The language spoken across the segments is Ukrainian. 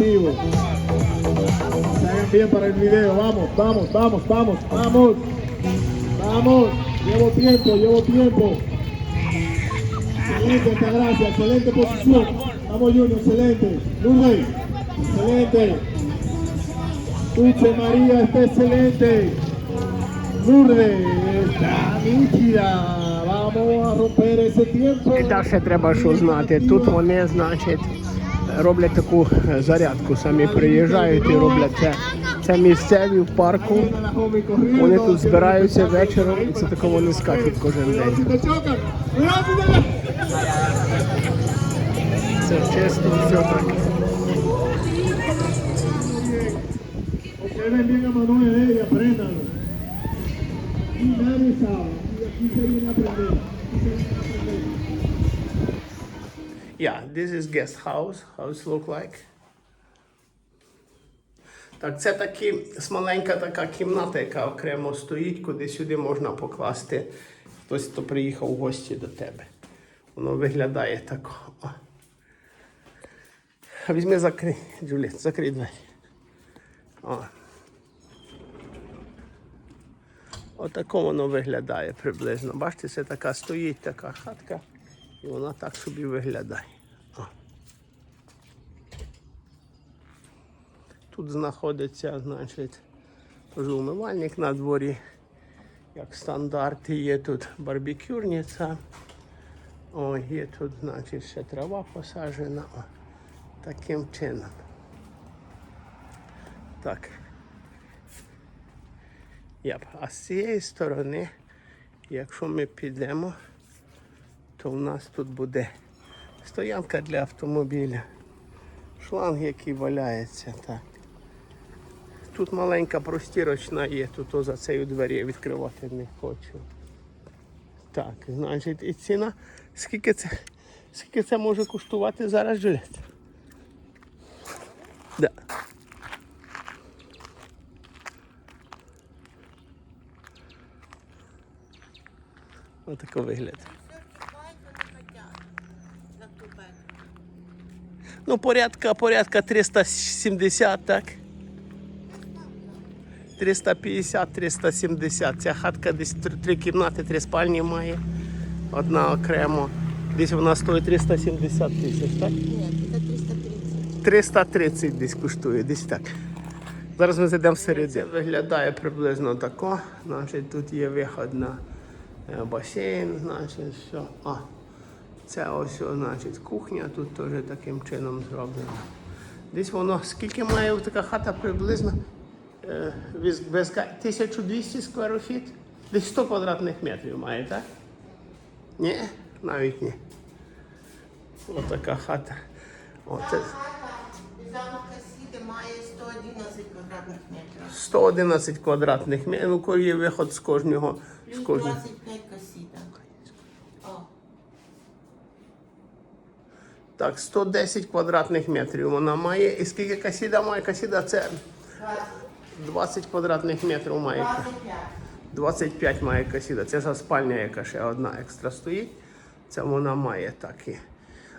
objetivo. Se hagan bien para el video. Vamos, vamos, vamos, vamos, vamos. Vamos. Llevo tiempo, llevo tiempo. Excelente, gracias. Excelente posición. Vamos, Junior, excelente. Lourdes, excelente. Dulce María está excelente. Lourdes está nítida. Vamos a romper ese tiempo. І далі треба що знати. Тут вони, значить, роблять таку е, зарядку. Самі приїжджають і роблять це. Це місцеві в парку. Вони тут збираються вечором і це тако вони скачуть кожен день. Це чисто все так. Y nadie sabe. Y aquí. Yeah, this is guest house. How it look like. Так, це такі маленька така кімната, яка окремо стоїть, куди сюди можна покласти хтось, хто приїхав в гості до тебе. Воно виглядає так. Візьми, закрий, Джуліет, закрий двері. О. Отако воно виглядає приблизно. Бачите, це така стоїть така хатка, і вона так собі виглядає. О. Тут знаходиться, значить, умивальник на дворі. Як стандарт, є тут барбекюрниця. О, є тут, значить, ще трава посаджена. О, таким чином. Так. Яп. А з цієї сторони, якщо ми підемо, то в нас тут буде стоянка для автомобіля. Шланг, який валяється. Так. Тут маленька простірочна є, тут за цією двері я відкривати не хочу. Так, значить, і ціна. Скільки це, скільки це може коштувати зараз жилет? Да. Отакий вигляд. Ну, порядка, порядка 370, так? 350-370. Ця хатка десь три, три кімнати, три спальні має. Одна окремо. Десь вона стоїть 370 тисяч, так? Нет, это 330. 330 десь коштує, десь так. Зараз ми зайдемо всередину. Це виглядає приблизно тако. Значить, тут є виход на е, басейн, значить, все. А, це ось, значить, кухня тут теж таким чином зроблена. Десь воно, скільки має така хата приблизно? Е, без, без, 1200 скверофіт? Десь 100 квадратних метрів має, так? Ні, навіть ні. Ось така хата. О, це... Замок Касіди має 111 квадратних метрів. 111 квадратних метрів. Ну, коли є виход з кожного. З кожного. 25 Касіда. О, Так, 110 квадратних метрів вона має. І скільки касіда має? Касіда це 20 квадратних метрів має. 25. 25 має касіда. Це за спальня, яка ще одна екстра стоїть. Це вона має такі.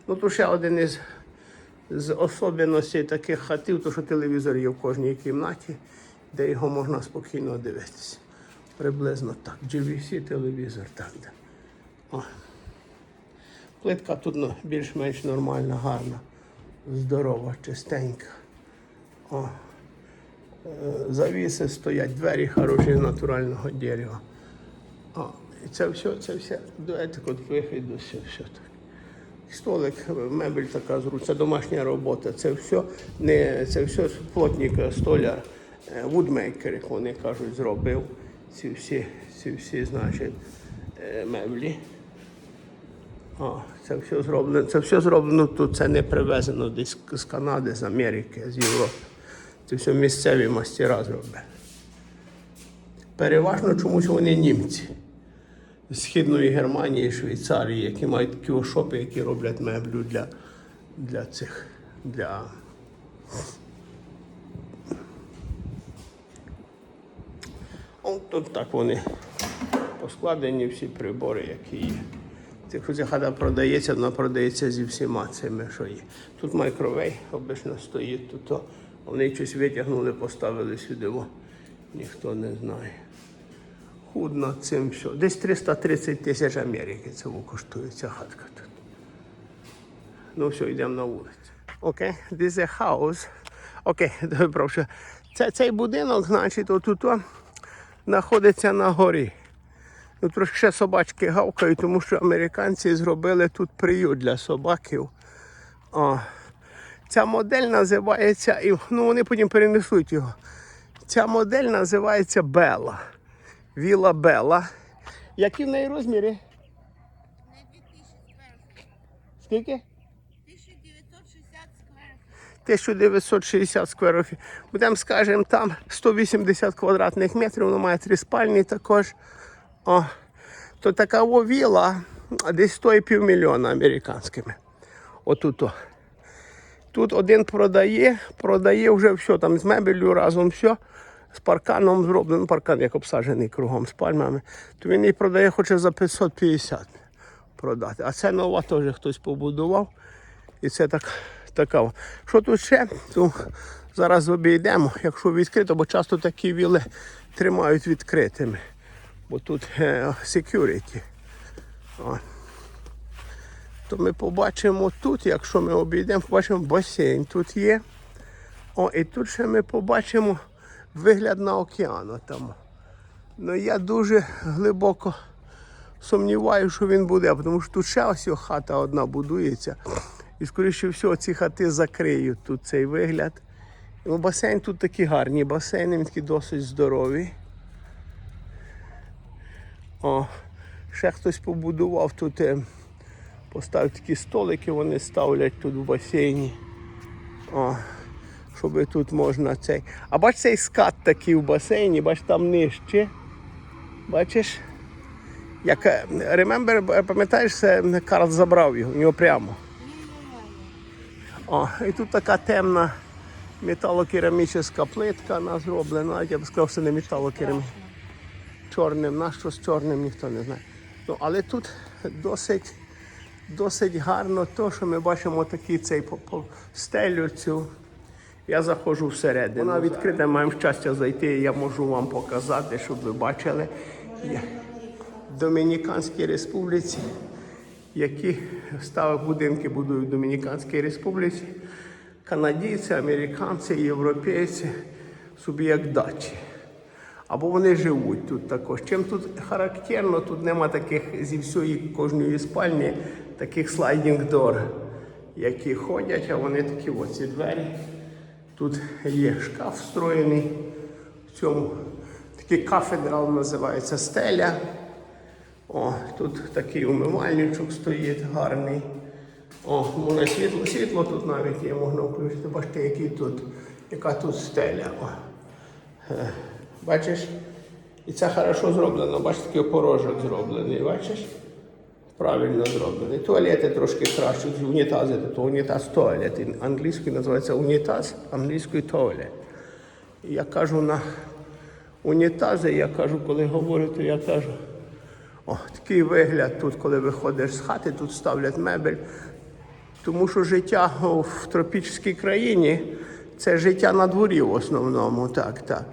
Ну, тут ще один із з особливостей таких хатів, то що телевізор є в кожній кімнаті, де його можна спокійно дивитися. Приблизно так. GVC телевізор так. О. Плитка тут ну, більш-менш нормальна, гарна, здорова, чистенька. О. Е, Завіси стоять, двері хороші з натурального дерева. О, і це все, це все, давайте от вихід все, все так. Столик, мебель така зручна, це домашня робота. Це все не це все плотник, столяр, е, вудмейкер, як вони кажуть, зробив ці всі, ці всі, значить, е, меблі. О, це все зроблено. Це все зроблено тут. Це не привезено десь з Канади, з Америки, з Європи. Це все місцеві мастера зробили. Переважно чомусь вони німці з Східної Германії, Швейцарії, які мають такі ошопи, які роблять меблю для, для цих. Для... От тут так вони поскладені всі прибори, які є. Якщо ця хата продається, вона продається зі всіма цими, що є. Тут майкровей обично стоїть, тут то вони щось витягнули, поставили сюди. Во. Ніхто не знає. Худ над цим все. Десь 330 тисяч Америки це коштує ця хатка тут. Ну все, йдемо на вулицю. Окей, this is a house. Окей, прошу. Це, цей будинок, значить, отут знаходиться на горі. Ну, трошки ще собачки гавкають, тому що американці зробили тут приют для собаків. О. Ця модель називається, і, ну вони потім перенесуть його. Ця модель називається Бела. Віла Бела. Які в неї розміри? Не 2000 скверф. Скільки? 1960 скверф. 1960 скверів. Будемо, скажемо, там 180 квадратних метрів, воно має три спальні також. О, то така віла десь стоїть півмільйона американськими. Отут. Тут один продає, продає вже все, там з мебелью разом все. З парканом зроблено, паркан як обсаджений кругом з пальмами, то він її продає, хоче за 550 продати. А це нова теж хтось побудував. І це так, така. Що тут ще? То зараз обійдемо, якщо відкрито, бо часто такі віли тримають відкритими. Бо тут е, security. То ми побачимо тут, якщо ми обійдемо, побачимо басейн тут є. О, і тут ще ми побачимо вигляд на океан. Там. Ну я дуже глибоко сумніваюся, що він буде, тому що тут ще ось хата одна будується. І, скоріше всього, ці хати закриють тут цей вигляд. Ну, басейн тут такі гарні басейни, він такий досить здоровий. О, ще хтось побудував тут, е, поставив такі столики, вони ставлять тут в басейні. О, щоб тут можна цей. А бач цей скат такий в басейні, бач там нижче. Бачиш? Як е, remember, е, пам'ятаєш, це Карл забрав його, у нього прямо. О, і тут така темна металокерамічна плитка вона зроблена. Я б сказав, що не металокерамічна. Чорним, на що з чорним ніхто не знає. Ну, але тут досить, досить гарно то, що ми бачимо такий цей по, по стелю цю. Я заходжу всередину. Вона відкрита, маємо щастя зайти, я можу вам показати, щоб ви бачили. Я в Домініканській республіці, які ставили будинки будують в Домініканській республіці. Канадійці, американці, європейці собі як дачі. Або вони живуть тут також. Чим тут характерно, тут нема таких зі всієї кожної спальні таких слайдінг дор, які ходять, а вони такі оці двері. Тут є шкаф встроєний. В цьому такий кафедрал називається стеля. О, тут такий умивальничок стоїть гарний. О, можна світло, світло тут навіть є, можна включити. Бачите, який тут, яка тут стеля. О. Бачиш? І це хорошо зроблено. Бачиш, такий порожок зроблений, бачиш? Правильно зроблений. Туалети трошки краще, унітази, то унітаз туалет. Англійською називається унітаз, англійською туалет. Я кажу на унітази, я кажу, коли говорю, то я кажу. О, такий вигляд тут, коли виходиш з хати, тут ставлять мебель. Тому що життя в тропічній країні це життя на дворі в основному, так, так.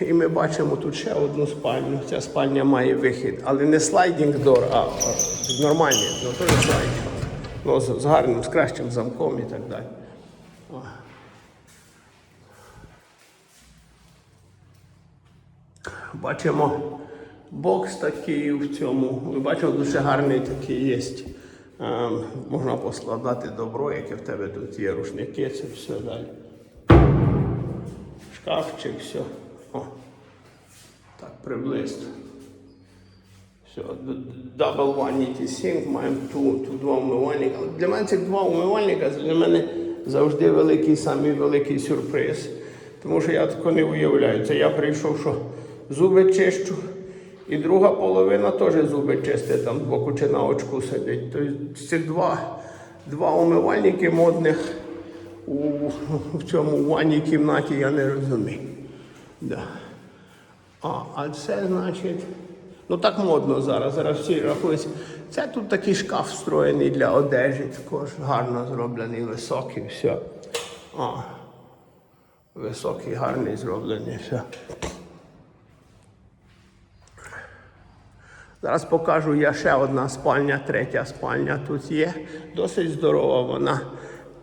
І ми бачимо тут ще одну спальню. Ця спальня має вихід, але не слайдінг дор, а, нормальний, ну теж слайдінг. Ну, з, з гарним, з кращим замком і так далі. Бачимо бокс такий в цьому. Ми бачимо, дуже гарний такий є. Ем, можна поскладати добро, яке в тебе тут є рушники, це все далі. Шкафчик, все. Так, приблизно. Все, double vanity sink, маємо ту, ту два умивальника. Для мене цих два умивальника для мене завжди великий, самий великий сюрприз. Тому що я тако не уявляю. Це я прийшов, що зуби чищу, і друга половина теж зуби чисти, там збоку чи на очку сидить. Тобто цих два, два умивальники модних у, в цьому ванній кімнаті я не розумію. Да. А, а це значить, Ну так модно зараз. Зараз всі рахують. Це тут такий шкаф встроєний для одежі, також гарно зроблений, високий, все. О, високий, гарний зроблений, все. Зараз покажу я ще одна спальня, третя спальня тут є. Досить здорова вона.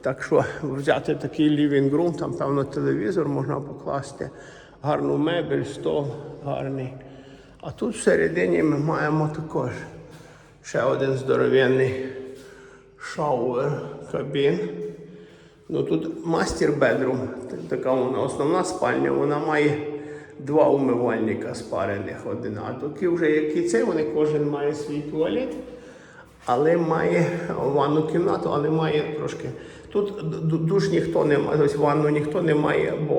Так що взяти такий living room, там певно телевізор можна покласти, гарну мебель, стол гарний. А тут всередині ми маємо також ще один здоровенний шауер кабін. Ну тут мастер бедрум, така вона основна спальня, вона має два умивальника спарених один. А такі вже які це, вони кожен має свій туалет, але має ванну кімнату, але має трошки. Тут душ ніхто не має, тобто ванну ніхто не має, бо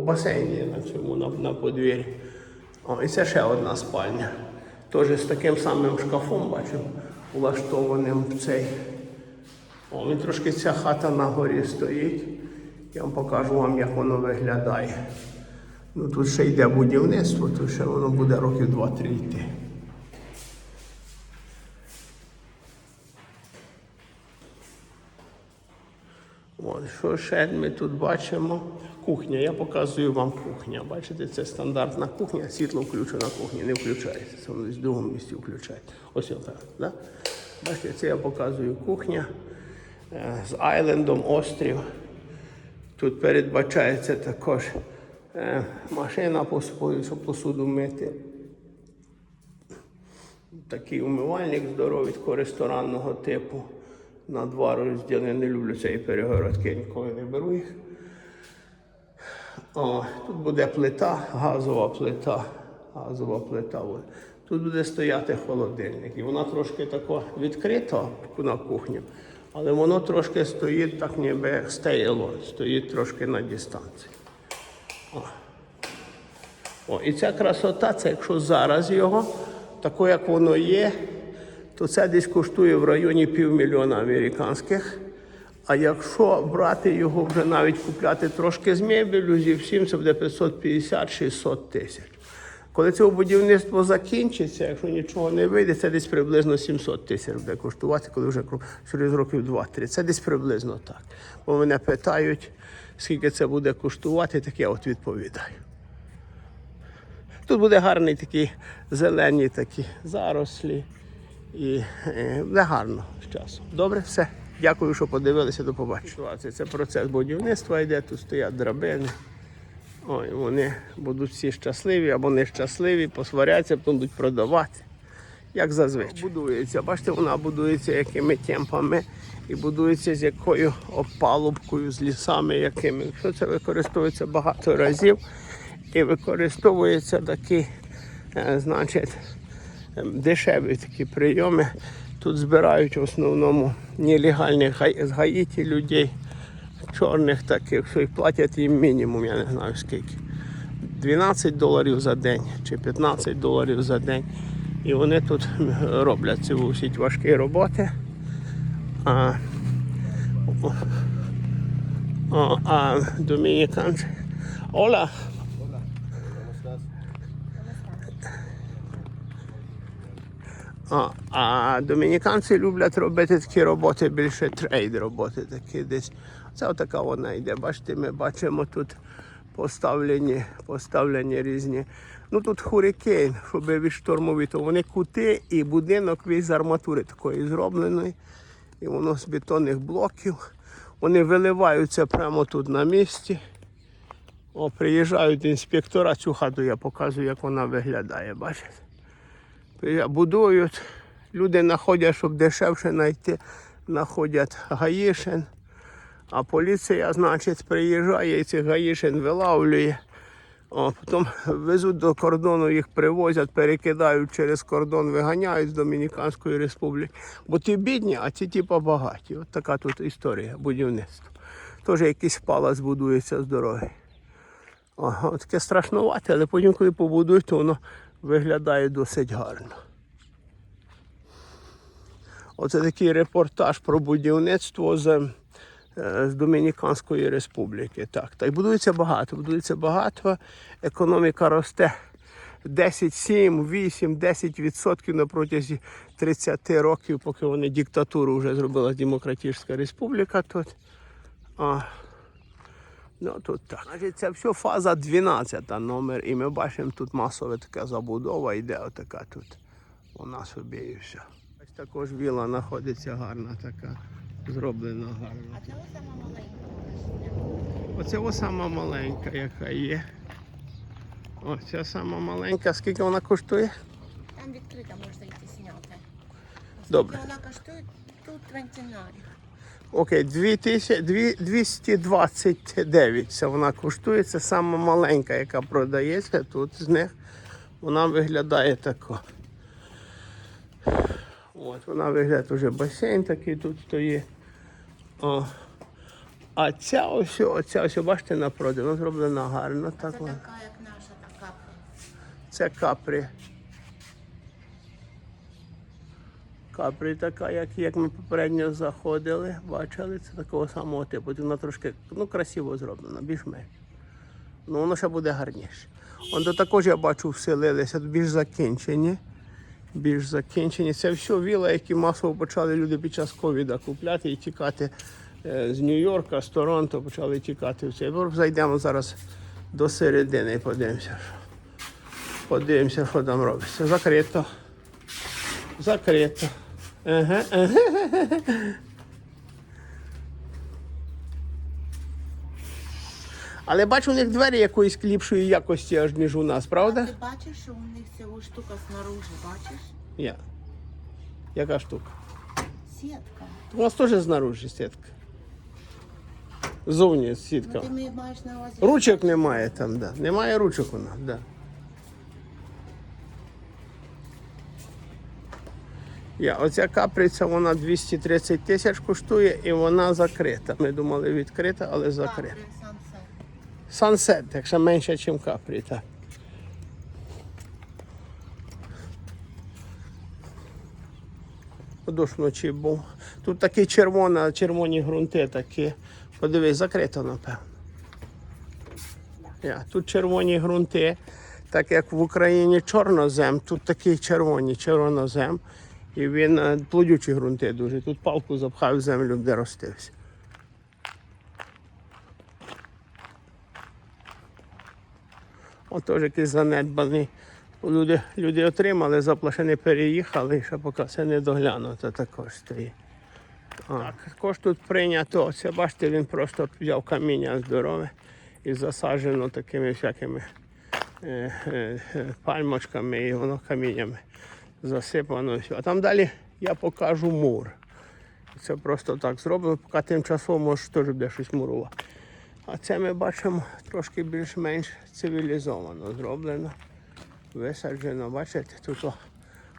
в- басейні на цьому на, на подвір'ї. О, і це ще одна спальня. Теж з таким самим шкафом бачив, влаштованим в цей. О, він трошки ця хата на горі стоїть. Я вам покажу вам, як воно виглядає. Ну тут ще йде будівництво, тут ще воно буде років 2-3 йти. От, що ще ми тут бачимо? Кухня. Я показую вам кухня. Бачите, це стандартна кухня, світло включено на кухні, не включається. Це воно в другому місці включається. Ось отак. Да? Бачите, це я показую кухня е, з айлендом, острів. Тут передбачається також е, машина, щоб посуду мити. Такий умивальник здоровий, ресторанного типу. На два розділи. Не люблю цієї перегородки, я ніколи не беру їх. О, тут буде плита, газова плита. Газова плита. Тут буде стояти холодильник. І вона трошки тако відкрита на кухню, але воно трошки стоїть так, ніби як стоїть трошки на дистанції. О, і ця красота, це якщо зараз його, тако як воно є, то це десь коштує в районі півмільйона американських. А якщо брати його вже навіть купляти трошки з мебелю, зі всім, це буде 550-600 тисяч. Коли це будівництво закінчиться, якщо нічого не вийде, це десь приблизно 700 тисяч буде коштувати, коли вже через років 2-3. Це десь приблизно так. Бо мене питають, скільки це буде коштувати, так я от відповідаю. Тут буде гарний такий зелені такі зарослі. І буде гарно з часом. Добре, все. Дякую, що подивилися. До побачення. Це процес будівництва йде, тут стоять драбини. Ой, вони будуть всі щасливі або нещасливі, посваряться, будуть продавати. Як зазвичай. Будується. Бачите, вона будується якими темпами і будується з якою опалубкою, з лісами якими. Що це використовується багато разів і використовується такі, е, значить, дешеві такі прийоми. Тут збирають в основному нелегальних з Гаїті людей, чорних таких, що їх платять їм мінімум, я не знаю скільки. 12 доларів за день чи 15 доларів за день. І вони тут роблять ці всі важкі роботи. А, а, а домініканці. Ола. А, а домініканці люблять робити такі роботи, більше трейд роботи такі десь. Це така вона йде. Бачите, ми бачимо тут поставлені, поставлені різні. Ну тут хурикейн, щоб відштормові, то вони кути і будинок весь з арматури такої зробленої. І воно з бетонних блоків. Вони виливаються прямо тут на місці. О, приїжджають інспектора, цю хату я показую, як вона виглядає, бачите? Будують, люди знаходять, щоб дешевше знайти, знаходять гаїшин. А поліція, значить, приїжджає і цих гаїшин вилавлює. О, потім везуть до кордону, їх привозять, перекидають через кордон, виганяють з Домініканської республіки. Бо ті бідні, а ті типа багаті. От така тут історія будівництва. Теж якийсь палац будується з дороги. Ага, таке страшнувате, але потім, коли побудують, то воно виглядає досить гарно. Оце такий репортаж про будівництво з, е, з Домініканської республіки. Так, та й будується багато, будується багато, економіка росте 10, 7, 8, 10 відсотків на протязі 30 років, поки вони диктатуру вже зробила Демократична Республіка тут. А, ну тут так. Значить, це все фаза 12 номер, і ми бачимо тут масова така забудова йде отака тут. Вона собі і все. Ось також віла знаходиться гарна така, зроблена гарно. А це ось сама маленька. Оце ось сама маленька, яка є. Ось ця сама маленька. Скільки вона коштує? Там відкрита можна йти зняти. Добре. Вона коштує тут центенарі. Окей, 229 це вона коштує. Це сама маленька, яка продається тут з них. Вона виглядає тако. От, вона виглядає вже басейн такий тут стоїть. О. А ця ось, оця ось, бачите, напроти, вона зроблена гарно. Так, Це така, як наша, така. Це капрі. Капрі така, як, як ми попередньо заходили, бачили, це такого самого типу. Вона трошки ну, красиво зроблена, більш-менш. Ну, воно ще буде гарніше. Он то також я бачу вселилися, більш закінчені. Більш закінчені. Це все віла, які масово почали люди під час ковіда купляти і тікати е, з Нью-Йорка, з Торонто, почали тікати в цей. Зайдемо зараз до середини і подивимося. Подивимося, що там робиться. Закрито. Закрито. Ага, ага. Але бачу, у них двері якоїсь кліпшої якості, аж ніж у нас, правда? Ти бачиш, що у них ця штука снаружи, бачиш? Я. Яка штука? Сітка. У нас теж знаружі сітка. Зовні Ну, сітка. ти маєш на увазі. Ручок немає там, да. Немає ручок у нас, да. Я, оця каприця, вона 230 тисяч коштує і вона закрита. Ми думали відкрита, але закрита. Сансет, якщо менше, ніж капрі, так. Дощ вночі був. Тут такі червона, червоні ґрунти такі. Подивись, закрито, напевно. Я, тут червоні ґрунти, так як в Україні чорнозем, тут такі червоні чорнозем. І він е, плодючі ґрунти дуже. Тут палку запхав в землю, де ростився. От теж якийсь занедбаний. Люди, люди отримали, заплашені переїхали, і ще поки це не доглянуто також стоїть. А, також тут прийнято, це бачите, він просто взяв каміння здорове і засаджено такими всякими е, е, е, пальмочками і воно каміннями засипано. А там далі я покажу мур. Це просто так зроблено, поки тимчасово може теж буде щось мурувати. А це ми бачимо трошки більш-менш цивілізовано зроблено. Висаджено, бачите, тут о,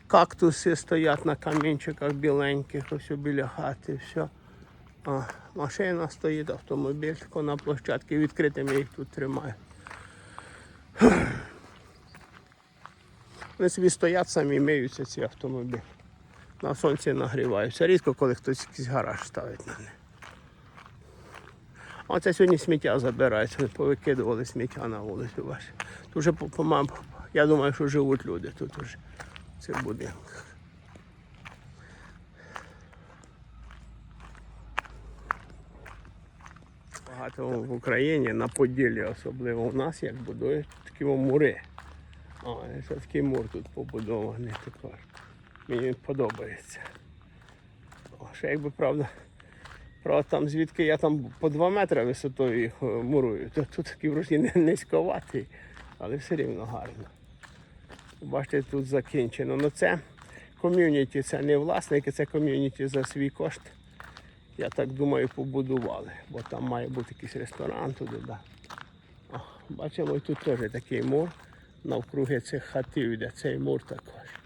кактуси стоять на камінчиках біленьких, ось біля хати, все. А, машина стоїть, автомобіль на площадці відкритими їх тут тримають. Вони собі стоять самі миються ці автомобілі. На сонці нагріваються. Рідко, коли хтось якийсь гараж ставить на них. Оце сьогодні сміття забирають, вони повикидували сміття на вулицю ваші. Тут вже, по- я думаю, що живуть люди тут уже в цих будинках. Багато в Україні, на Поділлі особливо у нас, як будують такі мури. О, це такий мур тут побудований також. Мені подобається. О, ще якби правда. Правда, там звідки я там по 2 метри висотою їх е, мурую, то тут такий не- низьковатий, але все рівно гарно. Бачите, тут закінчено. Ну це ком'юніті, це не власники, це ком'юніті за свій кошт. Я так думаю, побудували, бо там має бути якийсь ресторан туди. Да. О, бачимо, тут теж такий мур навкруги цих хатів йде, цей мур також.